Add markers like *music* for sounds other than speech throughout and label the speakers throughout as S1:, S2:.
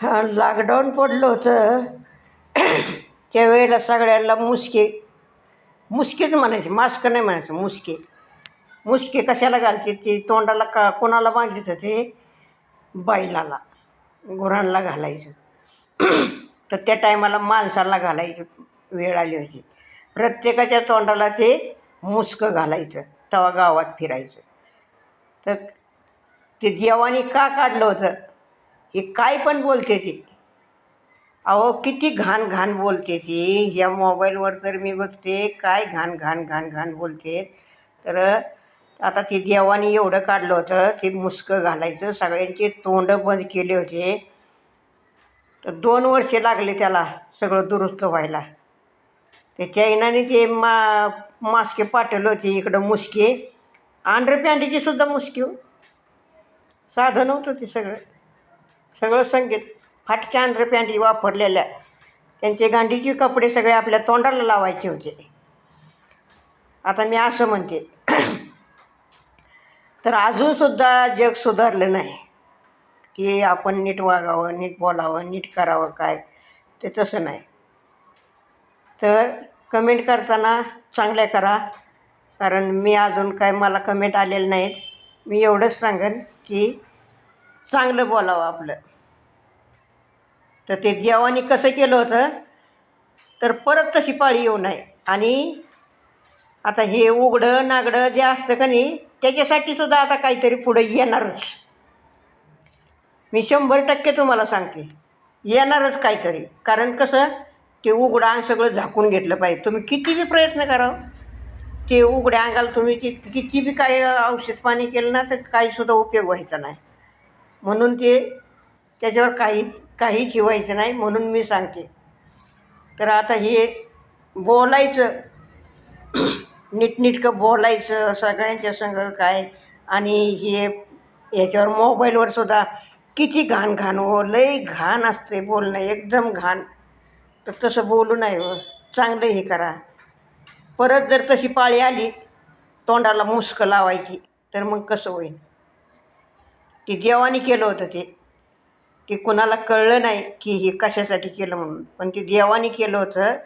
S1: हां लॉकडाऊन पडलं होतं. त्यावेळेला सगळ्यांना मुसके. मुसकेच म्हणायचे मास्क नाही म्हणायचं मुसके. मुसके कशाला घालते ते? तोंडाला का कोणाला बांधत होते बैलाला गुरांना घालायचं. तर त्या टायमाला माणसाला घालायचं वेळ आली होती. प्रत्येकाच्या तोंडाला ते मुसकं घालायचं तेव्हा गावात फिरायचं. तर ते देवाने का काढलं होतं? हे काय पण बोलते ती. अहो किती घाण घाण बोलते ती. या मोबाईलवर तर मी बघते काय घाण घाण घाण घाण बोलते. तर आता ते देवाने एवढं काढलं होतं ते मुसकं घालायचं सगळ्यांचे तोंड बंद केले होते. तर दोन वर्षे लागले त्याला सगळं दुरुस्त व्हायला. ते चैनाने ते मा मास्के पाठवले होते इकडं मुसके. आंध्रपॅन्टीची सुद्धा मुसकी हो. साधं नव्हतं ते सगळं. सगळं संगीत. फाटक्या अंडरपॅन्ट वापरलेल्या. त्यांचे गांधीजी कपडे सगळे आपल्या तोंडाला लावायचे होते. आता मी असं म्हणते. तर अजूनसुद्धा जग सुधारलं नाही. की आपण नीट वागावं नीट बोलावं नीट करावं काय? ते तसं नाही. तर कमेंट करताना चांगले करा. कारण मी अजून काय मला कमेंट आलेलं नाहीत. मी एवढंच सांगेन की चांगलं बोलावं आपलं. तर ते देवाने कसं केलं होतं? तर परत तशी पाळी येऊ नये. आणि आता हे उघडं नागडं जे असतं का नाही त्याच्यासाठी सुद्धा आता काहीतरी पुढं येणारच. मी शंभर टक्के तुम्हाला सांगते येणारच काहीतरी. कारण कसं ते उघडं अंग सगळं झाकून घेतलं पाहिजे. तुम्ही किती बी प्रयत्न करावं हो. ते उघड्या अंगाला तुम्ही ते किती बी काय औषध पाणी केलं ना तर काहीसुद्धा उपयोग व्हायचा नाही. म्हणून ते त्याच्यावर काही काही शिवायचं नाही म्हणून मी सांगते. तर आता हे बोलायचं. *clears throat* नीटनीटकं बोलायचं सगळ्यांच्या संग काय आणि हे याच्यावर मोबाईलवर सुद्धा किती घाण घाण हो लई घाण असते बोलणं एकदम घाण. तर तसं बोलू नाही हो चांगलं हे करा. परत जर तशी पाळी आली तोंडाला मुस्क लावायची तर मग कसं होईल? ते देवाने केलं होतं ते. ते कुणाला कळलं नाही की हे कशासाठी केलं म्हणून. पण ते देवाने केलं होतं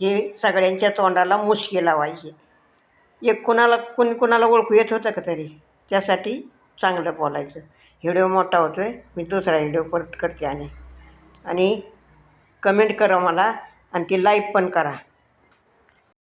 S1: हे सगळ्यांच्या तोंडाला मुसके लावायचे एक कुणाला कुण कुणाला ओळखू येत होतं का तरी? त्यासाठी चांगलं बोलायचं. व्हिडिओ मोठा होतो आहे मी दुसरा व्हिडिओ परत करते आणि आणि कमेंट करा मला आणि ती लाईक पण करा.